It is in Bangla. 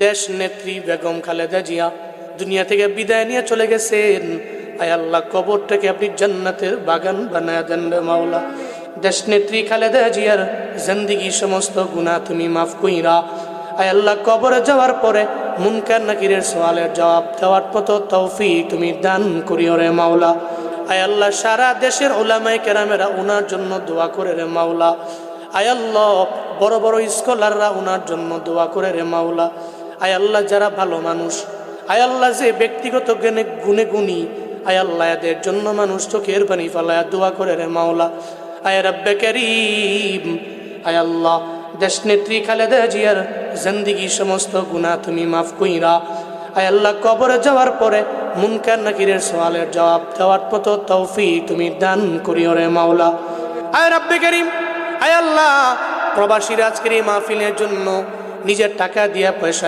দেশ নেত্রী বেগম খালেদা জিয়া দুনিয়া থেকে বিদায় নিয়ে চলে গেছেন। আয় আল্লাহ, কবরটাকে আপনি জান্নাতের বাগান বানায় দেন রে মাওলা। দেশ নেত্রী খালেদা জিয়ার জিন্দিগি সমস্ত গুণা তুমি মাফ কইরা। আয় আল্লাহ, কবরে যাওয়ার পরে মুনকার নাকিরের সওয়ালের জবাব দেওয়ার মতো তৌফি তুমি দান করিও রে মাওলা। আয় আল্লাহ, সারা দেশের ওলামাই কেরামেরা ওনার জন্য দোয়া করে রে মাওলা। আয় আল্লাহ, বড় বড় স্কলাররা ওনার জন্য দোয়া করে রে মাওলা। আয় আল্লাহ যারা ভালো মানুষ, আয় আল্লাহ যে ব্যক্তিগত জ্ঞানে গুণে গুণী, আয় আল্লাহ এদের জন্য মানুষ চোখের পানি ফালায়া দোয়া করে রে মাওলা। আয় রব্বে করিম, আয় আল্লাহ দেশ নেত্রী খালেদা জিয়ার জিন্দিগি সমস্ত গুণা তুমি মাফ কইরা, আয় আল্লাহ কবরে যাওয়ার পরে মুনকার নাকিরের সওয়ালের জবাব দেওয়ার মতো তৌফি তুমি দান করিও রে মাওলা। আয় রব্বে করিম, আয় আল্লাহ, প্রবাসীর আজকের এই মাহফিলের জন্য নিজের টাকা দিয়া পয়সা